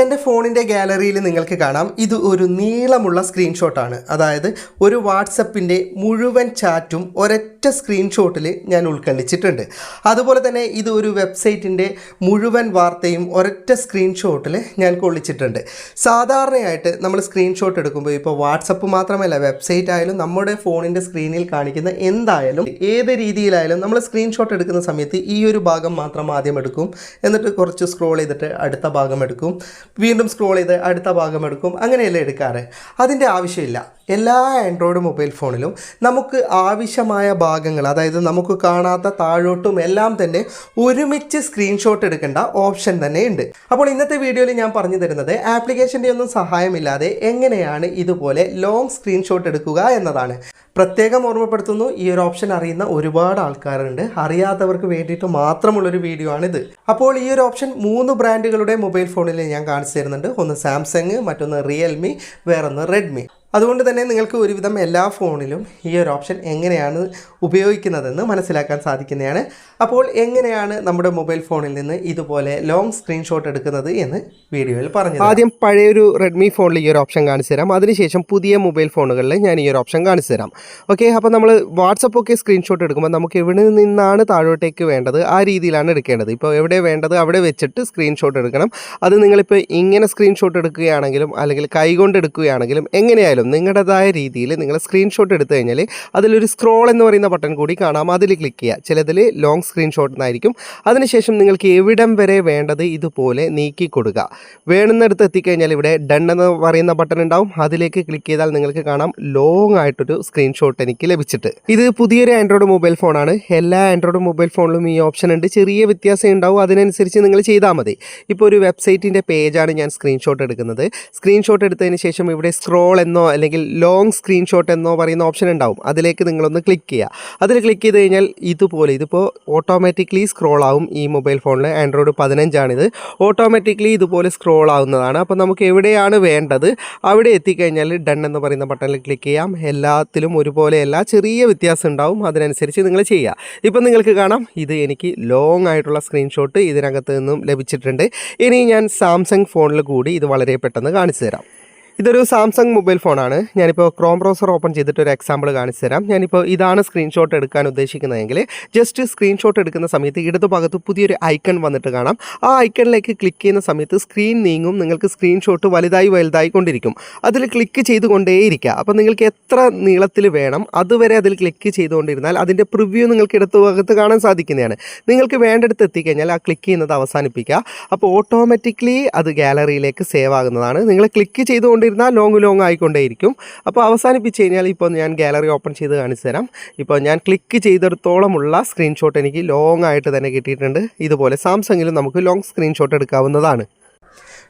എന്റെ ഫോണിന്റെ ഗാലറിയിൽ നിങ്ങൾക്ക് കാണാം. ഇത് ഒരു നീളമുള്ള സ്ക്രീൻഷോട്ടാണ്. അതായത് ഒരു വാട്സപ്പിന്റെ മുഴുവൻ ചാറ്റും ഒരൊറ്റ സ്ക്രീൻഷോട്ടിൽ ഞാൻ ഉൾക്കൊള്ളിച്ചിട്ടുണ്ട് അതുപോലെ തന്നെ ഇത് ഒരു വെബ്സൈറ്റിന്റെ മുഴുവൻ വാർത്തയും ഒരൊറ്റ സ്ക്രീൻഷോട്ടിൽ ഞാൻ കൊള്ളിച്ചിട്ടുണ്ട്. സാധാരണയായിട്ട് നമ്മൾ സ്ക്രീൻഷോട്ട് എടുക്കുമ്പോൾ ഇപ്പോൾ വാട്സപ്പ് മാത്രമല്ല വെബ്സൈറ്റ് ആയാലും നമ്മുടെ ഫോണിന്റെ സ്ക്രീനിൽ കാണിക്കുന്ന എന്തായാലും ഏത് രീതിയിലായാലും നമ്മൾ സ്ക്രീൻഷോട്ട് എടുക്കുന്ന സമയത്ത് ഈ ഒരു ഭാഗം മാത്രം ആദ്യം എടുക്കും. എന്നിട്ട് കുറച്ച് സ്ക്രോൾ ചെയ്തിട്ട് അടുത്ത ഭാഗം എടുക്കും. വീണ്ടും സ്ക്രോൾ ചെയ്ത് അടുത്ത ഭാഗം എടുക്കും. അങ്ങനെയല്ലേ എടുക്കാറ്? അതിന്റെ ആവശ്യമില്ല. എല്ലാ ആൻഡ്രോയിഡ് മൊബൈൽ ഫോണിലും നമുക്ക് ആവശ്യമായ ഭാഗങ്ങൾ അതായത് നമുക്ക് കാണാത്ത താഴോട്ടും എല്ലാം തന്നെ ഒരുമിച്ച് സ്ക്രീൻഷോട്ട് എടുക്കേണ്ട ഓപ്ഷൻ തന്നെ ഉണ്ട് അപ്പോൾ ഇന്നത്തെ വീഡിയോയിൽ ഞാൻ പറഞ്ഞു തരുന്നത് ആപ്ലിക്കേഷന്റെ ഒന്നും സഹായമില്ലാതെ എങ്ങനെയാണ് ഇതുപോലെ ലോങ് സ്ക്രീൻഷോട്ട് എടുക്കുക എന്നതാണ്. പ്രത്യേകം ഓർമ്മപ്പെടുത്തുന്നു ഈ ഒരു ഓപ്ഷൻ അറിയുന്ന ഒരുപാട് ആൾക്കാരുണ്ട്. അറിയാത്തവർക്ക് വേണ്ടിയിട്ട് മാത്രമുള്ളൊരു വീഡിയോ ആണിത്. അപ്പോൾ ഈ ഒരു ഓപ്ഷൻ മൂന്ന് ബ്രാൻഡുകളുടെ മൊബൈൽ ഫോണിൽ ഞാൻ കാണിച്ചു തരുന്നുണ്ട്. ഒന്ന് സാംസങ് മറ്റൊന്ന് റിയൽമി വേറൊന്ന് റെഡ്മി അതുകൊണ്ട് തന്നെ നിങ്ങൾക്ക് ഒരുവിധം എല്ലാ ഫോണിലും ഈ ഒരു ഓപ്ഷൻ എങ്ങനെയാണ് ഉപയോഗിക്കുന്നതെന്ന് മനസ്സിലാക്കാൻ സാധിക്കുന്നതാണ്. അപ്പോൾ എങ്ങനെയാണ് നമ്മുടെ മൊബൈൽ ഫോണിൽ നിന്ന് ഇതുപോലെ ലോങ് സ്ക്രീൻഷോട്ട് എടുക്കുന്നത് എന്ന് വീഡിയോയിൽ പറഞ്ഞു ആദ്യം പഴയൊരു റെഡ്മി ഫോണിൽ ഈ ഒരു ഓപ്ഷൻ കാണിച്ചു തരാം. അതിനുശേഷം പുതിയ മൊബൈൽ ഫോണുകളിൽ ഞാൻ ഈ ഒരു ഓപ്ഷൻ കാണിച്ചു തരാം. ഓക്കെ അപ്പോൾ നമ്മൾ വാട്സപ്പ് ഒക്കെ സ്ക്രീൻഷോട്ട് എടുക്കുമ്പോൾ നമുക്ക് എവിടെ നിന്നാണ് താഴോട്ടേക്ക് വേണ്ടത് ആ രീതിയിലാണ് എടുക്കേണ്ടത്. ഇപ്പോൾ എവിടെ വേണ്ടത് അവിടെ വെച്ചിട്ട് സ്ക്രീൻഷോട്ട് എടുക്കണം. അത് നിങ്ങളിപ്പോൾ ഇങ്ങനെ സ്ക്രീൻഷോട്ട് എടുക്കുകയാണെങ്കിലും അല്ലെങ്കിൽ കൈകൊണ്ട് എടുക്കുകയാണെങ്കിലും എങ്ങനെയായാലും നിങ്ങളുടേതായ രീതിയിൽ നിങ്ങൾ സ്ക്രീൻഷോട്ട് എടുത്തു കഴിഞ്ഞാൽ അതിലൊരു സ്ക്രോൾ എന്ന് പറയുന്ന ബട്ടൺ കൂടി കാണാം. അതിൽ ക്ലിക്ക് ചെയ്യുക. ചിലതിൽ ലോങ് സ്ക്രീൻഷോട്ട് എന്നായിരിക്കും. അതിനുശേഷം നിങ്ങൾക്ക് എവിടം വരെ വേണ്ടത് ഇതുപോലെ നീക്കി കൊടുക്കുക. വേണമെന്നിടത്ത് എത്തിക്കഴിഞ്ഞാൽ ഇവിടെ ഡൺ എന്ന് പറയുന്ന ബട്ടൺ ഉണ്ടാവും. അതിലേക്ക് ക്ലിക്ക് ചെയ്താൽ നിങ്ങൾക്ക് കാണാം ലോങ് ആയിട്ടൊരു സ്ക്രീൻഷോട്ട് എനിക്ക് ലഭിച്ചിട്ട്. ഇത് പുതിയൊരു ആൻഡ്രോയിഡ് മൊബൈൽ ഫോണാണ് എല്ലാ ആൻഡ്രോയിഡ് മൊബൈൽ ഫോണിലും ഈ ഓപ്ഷൻ ഉണ്ട്. ചെറിയ വ്യത്യാസം ഉണ്ടാവും. അതിനനുസരിച്ച് നിങ്ങൾ ചെയ്താൽ മതി. ഇപ്പോൾ ഒരു വെബ്സൈറ്റിന്റെ പേജാണ് ഞാൻ സ്ക്രീൻഷോട്ട് എടുക്കുന്നത്. സ്ക്രീൻഷോട്ട് എടുത്തതിന് ശേഷം ഇവിടെ സ്ക്രോൾ എന്നോ അല്ലെങ്കിൽ ലോങ് സ്ക്രീൻഷോട്ട് എന്നോ പറയുന്ന ഓപ്ഷൻ ഉണ്ടാവും. അതിലേക്ക് നിങ്ങളൊന്ന് ക്ലിക്ക് ചെയ്യുക. അതിൽ ക്ലിക്ക് ചെയ്ത് കഴിഞ്ഞാൽ ഇതുപോലെ ഇതിപ്പോൾ ഓട്ടോമാറ്റിക്കലി സ്ക്രോൾ ആവും ഈ മൊബൈൽ ഫോണിൽ ആൻഡ്രോയിഡ് പതിനഞ്ചാണിത്. ഓട്ടോമാറ്റിക്കലി ഇതുപോലെ സ്ക്രോൾ ആവുന്നതാണ്. അപ്പോൾ നമുക്ക് എവിടെയാണ് വേണ്ടത്? അവിടെ എത്തിക്കഴിഞ്ഞാൽ ഡൺ എന്ന് പറയുന്ന ബട്ടണിൽ ക്ലിക്ക് ചെയ്യാം. എല്ലാത്തിലും ഒരുപോലെയല്ല ചെറിയ വ്യത്യാസം ഉണ്ടാവും. അതിനനുസരിച്ച് നിങ്ങൾ ചെയ്യുക. ഇപ്പം നിങ്ങൾക്ക് കാണാം. ഇത് എനിക്ക് ലോങ് ആയിട്ടുള്ള സ്ക്രീൻഷോട്ട് ഇതിനകത്ത് നിന്നും ലഭിച്ചിട്ടുണ്ട്. ഇനി ഞാൻ സാംസങ് ഫോണിൽ കൂടി ഇത് വളരെ പെട്ടെന്ന് കാണിച്ചു തരാം. ഇതൊരു സാംസങ് മൊബൈൽ ഫോണാണ്. ഞാനിപ്പോൾ ക്രോം ബ്രൗസർ ഓപ്പൺ ചെയ്തിട്ട് ഒരു എക്സാമ്പിൾ കാണിച്ചു തരാം. ഞാനിപ്പോൾ ഇതാണ് സ്ക്രീൻഷോട്ട് എടുക്കാൻ ഉദ്ദേശിക്കുന്നതെങ്കിൽ ജസ്റ്റ് സ്ക്രീൻഷോട്ട് എടുക്കുന്ന സമയത്ത് ഇടതുഭാഗത്ത് പുതിയൊരു ഐക്കൺ വന്നിട്ട് കാണാം. ആ ഐക്കണിലേക്ക് ക്ലിക്ക് ചെയ്യുന്ന സമയത്ത് സ്ക്രീൻ നീങ്ങും നിങ്ങൾക്ക് സ്ക്രീൻഷോട്ട് വലുതായി വലുതായി കൊണ്ടിരിക്കും. അതിൽ ക്ലിക്ക് ചെയ്തുകൊണ്ടേയിരിക്കുക. അപ്പോൾ നിങ്ങൾക്ക് എത്ര നീളത്തിൽ വേണം അതുവരെ അതിൽ ക്ലിക്ക് ചെയ്തുകൊണ്ടിരുന്നാൽ അതിന്റെ പ്രിവ്യൂ നിങ്ങൾക്ക് ഇടതുഭാഗത്ത് കാണാൻ സാധിക്കുന്നതാണ്. നിങ്ങൾക്ക് വേണ്ടടുത്ത് എത്തിക്കഴിഞ്ഞാൽ ആ ക്ലിക്ക് ചെയ്യുന്നത് അവസാനിപ്പിക്കുക. അപ്പോൾ ഓട്ടോമാറ്റിക്കലി അത് ഗാലറിയിലേക്ക് സേവ് ആകുന്നതാണ്. നിങ്ങൾ ക്ലിക്ക് ചെയ്തുകൊണ്ട് കൊണ്ടിരുന്നാൽ ലോങ് ലോങ് ആയിക്കൊണ്ടേയിരിക്കും. അപ്പോൾ അവസാനിപ്പിച്ച് കഴിഞ്ഞാൽ ഇപ്പോൾ ഞാൻ ഗാലറി ഓപ്പൺ ചെയ്ത് കാണിച്ചു തരാം. ഇപ്പോൾ ഞാൻ ക്ലിക്ക് ചെയ്തെടുത്തോളമുള്ള സ്ക്രീൻഷോട്ട് എനിക്ക് ലോങ് ആയിട്ട് തന്നെ കിട്ടിയിട്ടുണ്ട്. ഇതുപോലെ സാംസങ്ങിലും നമുക്ക് ലോങ് സ്ക്രീൻഷോട്ട് എടുക്കാവുന്നതാണ്.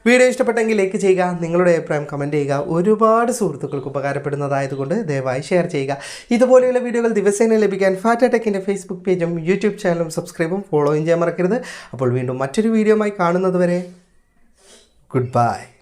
വീഡിയോ ഇഷ്ടപ്പെട്ടെങ്കിൽ ലൈക്ക് ചെയ്യുക നിങ്ങളുടെ അഭിപ്രായം കമന്റ് ചെയ്യുക. ഒരുപാട് സുഹൃത്തുക്കൾക്ക് ഉപകാരപ്പെടുന്നതായതുകൊണ്ട് ദയവായി ഷെയർ ചെയ്യുക. ഇതുപോലെയുള്ള വീഡിയോകൾ ദിവസേന ലഭിക്കാൻ ഫാറ്റ ടെക്കിന്റെ ഫേസ്ബുക്ക് പേജും യൂട്യൂബ് ചാനലും സബ്സ്ക്രൈബും ഫോളോയും ചെയ്യാൻ മറക്കരുത്. അപ്പോൾ വീണ്ടും മറ്റൊരു വീഡിയോയുമായി കാണുന്നത് വരെ ഗുഡ് ബൈ